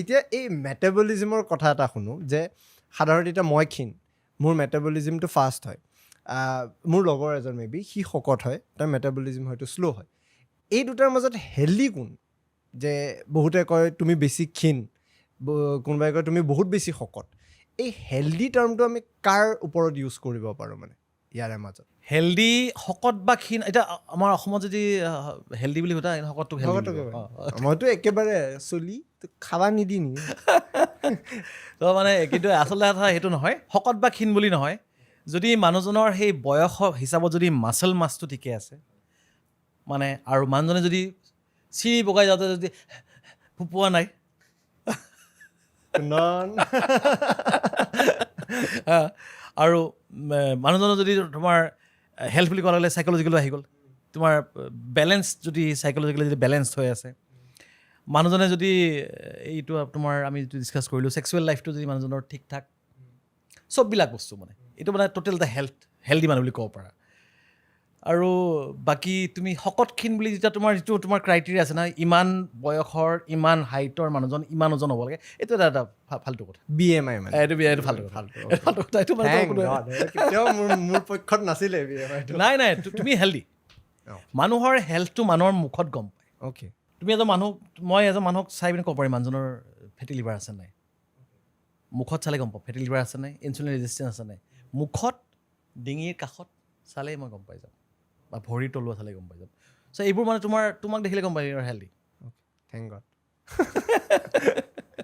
এতিয়া এই মেটাবলিজিমৰ কথা এটা শুনো যে সাধাৰণতে এতিয়া মই ক্ষীণ মোৰ মেটাবলিজিমটো ফাষ্ট হয় মোৰ লগৰ এজন মে বি সি শকত হয় তাৰ মেটাবলিজিম হয়তো শ্ল' হয়। এই দুটাৰ মাজত হেল্ডি কোন? যে বহুতে কয় তুমি বেছি ক্ষীণ কোনোবাই কয় তুমি বহুত বেছি শকত এই হেল্ডি টাৰ্মটো আমি কাৰ ওপৰত ইউজ কৰিব পাৰোঁ মানে? ইয়াৰে মাজত হেল্ডি শকত বা ক্ষীণ এতিয়া আমাৰ অসমত যদি হেল্ডি বুলি সোধা কয়। মইতো একেবাৰে চলি খাবা নিদি নেকি তো মানে কিন্তু আচলতে কথা সেইটো নহয় শকত বা ক্ষীণ বুলি নহয় যদি মানুহজনৰ সেই বয়স হিচাপত যদি মাচল মাছটো ঠিকে আছে মানে আৰু মানুহজনে যদি চিৰি বগাই যাওঁতে যদি পোৱা নাই আৰু মানুহজনৰ যদি তোমাৰ হেল্থ বুলি ক'ব লাগিলে চাইক'লজিকেলো আহি গ'ল। তোমাৰ বেলেঞ্চ যদি চাইক'লজিকেলি যদি বেলেঞ্চ হৈ আছে, মানুহজনে যদি এইটো তোমাৰ আমি যিটো ডিছকাছ কৰিলোঁ ছেক্সুৱেল লাইফটো যদি মানুহজনৰ ঠিক ঠাক চববিলাক বস্তু মানে এইটো মানে ট'টেল এটা হেল্থ হেল্ডি মানুহ বুলি ক'ব পাৰা। আৰু বাকী তুমি শকত ক্ষীণ বুলি যেতিয়া তোমাৰ যিটো তোমাৰ ক্ৰাইটেৰিয়া আছে নহয় ইমান বয়সৰ ইমান হাইটৰ মানুহজন ইমান ওজন হ'ব লাগে এইটো এটা এটা ফাল্টু কথা। বি এম আই মানে। এইটো এইটো ফাল্টু কথা। ফাল্টু কথা এইটো মোৰ পক্ষত নাছিলে নাই নাই তুমি হেল্ডি। মানুহৰ হেল্থটো মানুহৰ মুখত গম পায়। অ'কে তুমি এজন মানুহ মই এজন মানুহক চাই পিনে ক'ব পাৰিম মানুহজনৰ ফেটি লিভাৰ আছে নাই? মুখত চালে গম পাওঁ ফেটি লিভাৰ আছে নাই? ইনচুলিন ৰেজিষ্টেঞ্চ আছে নাই? মুখত ডিঙিৰ কাষত চালেই মই গম পাই যাম। বা ভৰিৰ তলুৱা চালে গম পাই যাম চ' এইবোৰ মানে তোমাৰ তোমাক দেখিলে গম পাই হেল্ডি থেংক গড